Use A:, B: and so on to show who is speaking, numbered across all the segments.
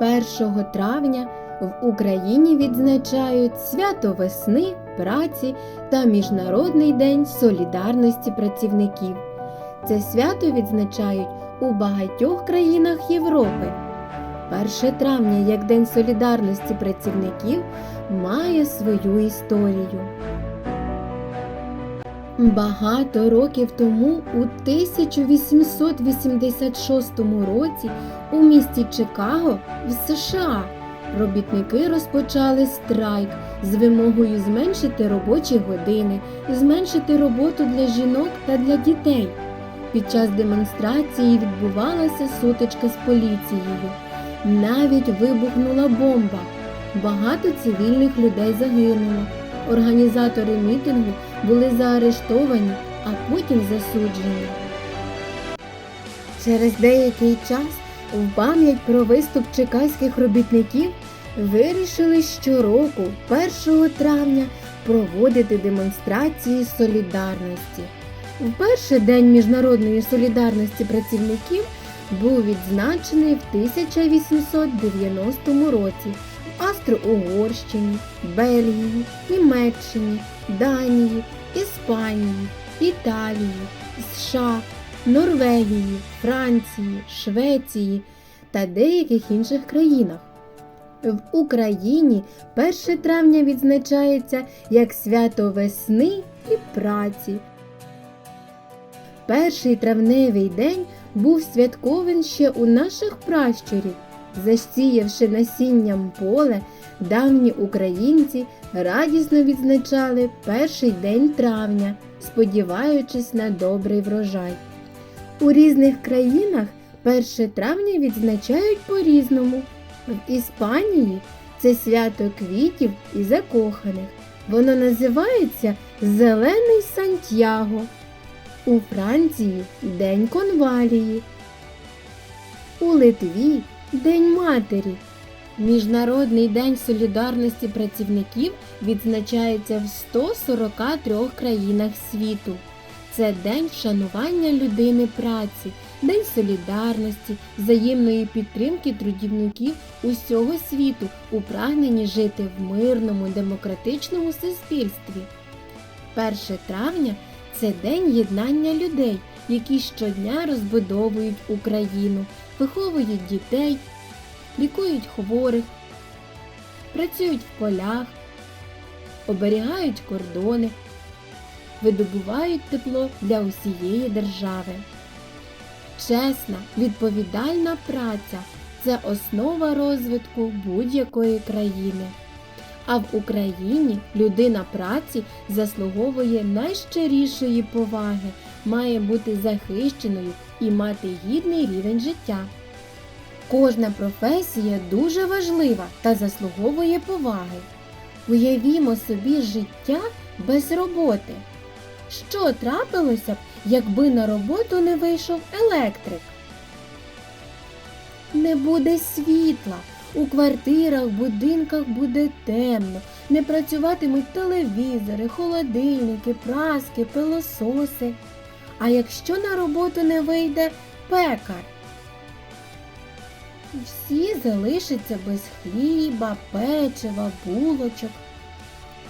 A: 1 травня в Україні відзначають свято весни, праці та Міжнародний день солідарності працівників. Це свято відзначають у багатьох країнах Європи. 1 травня як День солідарності працівників має свою історію. Багато років тому, у 1886 році, у місті Чикаго в США робітники розпочали страйк з вимогою зменшити робочі години, зменшити роботу для жінок та для дітей. Під час демонстрації відбувалася сутичка з поліцією. Навіть вибухнула бомба. Багато цивільних людей загинуло. Організатори мітингу були заарештовані, а потім засуджені. Через деякий час в пам'ять про виступ чекаських робітників вирішили щороку, 1 травня, проводити демонстрації солідарності. В перший день міжнародної солідарності працівників був відзначений в 1890 році в Австро-Угорщині, Бельгії, Німеччині, Данії, Іспанії, Італії, США, Норвегії, Франції, Швеції та деяких інших країнах. В Україні 1 травня відзначається як свято весни і праці. Перший травневий день був святковим ще у наших пращурів. Засіявши насінням поле, давні українці радісно відзначали перший день травня, сподіваючись на добрий врожай. У різних країнах 1 травня відзначають по-різному. В Іспанії це свято квітів і закоханих. Воно називається Зелений Сантьяго. У Франції День конвалії. У Литві День матері. Міжнародний день солідарності працівників відзначається в 143 країнах світу. Це день вшанування людини праці, день солідарності, взаємної підтримки трудівників усього світу у прагненні жити в мирному демократичному суспільстві. 1 травня це день єднання людей, які щодня розбудовують Україну, виховують дітей, лікують хворих, працюють в полях, оберігають кордони, видобувають тепло для усієї держави. Чесна, відповідальна праця це основа розвитку будь-якої країни. А в Україні людина праці заслуговує найщирішої поваги, має бути захищеною і мати гідний рівень життя. Кожна професія дуже важлива та заслуговує поваги. Уявімо собі життя без роботи. Що трапилося б, якби на роботу не вийшов електрик? Не буде світла. У квартирах, будинках буде темно, не працюватимуть телевізори, холодильники, праски, пилососи. А якщо на роботу не вийде пекар? Всі залишаться без хліба, печива, булочок.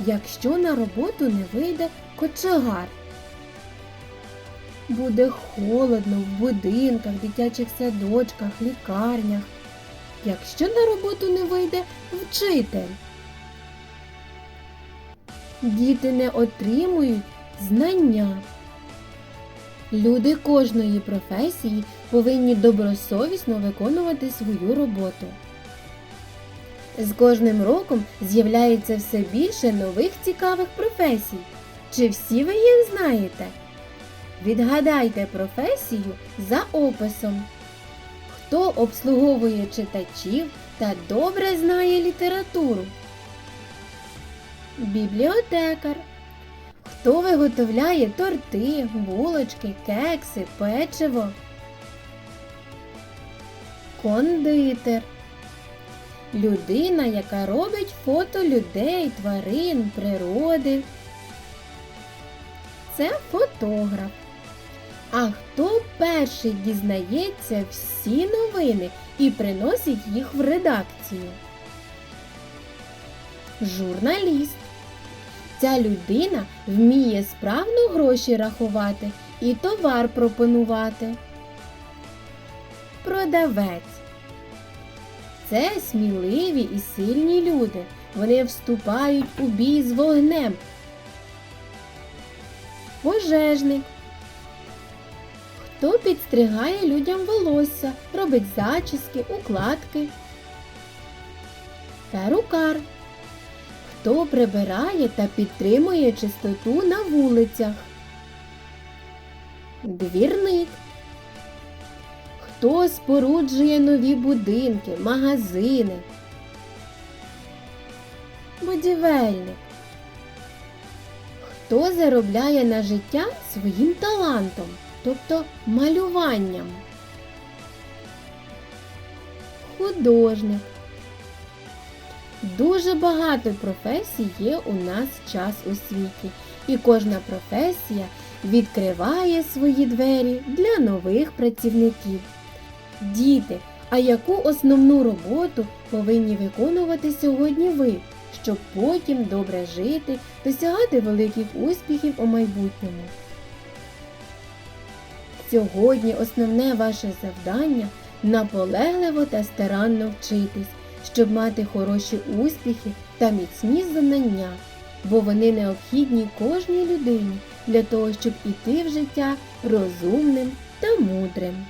A: Якщо на роботу не вийде кочегар, буде холодно в будинках, дитячих садочках, лікарнях. Якщо на роботу не вийде вчитель, діти не отримують знання. Люди кожної професії повинні добросовісно виконувати свою роботу. З кожним роком з'являється все більше нових цікавих професій. Чи всі ви їх знаєте? Відгадайте професію за описом. Хто обслуговує читачів та добре знає літературу? Бібліотекар. Хто виготовляє торти, булочки, кекси, печиво? Кондитер. Людина, яка робить фото людей, тварин, природи. Це фотограф. А перший дізнається всі новини і приносить їх в редакцію? Журналіст. Ця людина вміє справно гроші рахувати і товар пропонувати. Продавець. Це сміливі і сильні люди. Вони вступають у бій з вогнем. Пожежник. Хто підстригає людям волосся, робить зачіски, укладки. Перукар. Хто прибирає та підтримує чистоту на вулицях? Двірник. Хто споруджує нові будинки, магазини? Будівельник. Хто заробляє на життя своїм талантом, тобто малюванням? Художник. Дуже багато професій є у нас час у світі, і кожна професія відкриває свої двері для нових працівників. Діти, а яку основну роботу повинні виконувати сьогодні ви, щоб потім добре жити, досягати великих успіхів у майбутньому? Сьогодні основне ваше завдання наполегливо та старанно вчитись, щоб мати хороші успіхи та міцні знання, бо вони необхідні кожній людині для того, щоб іти в життя розумним та мудрим.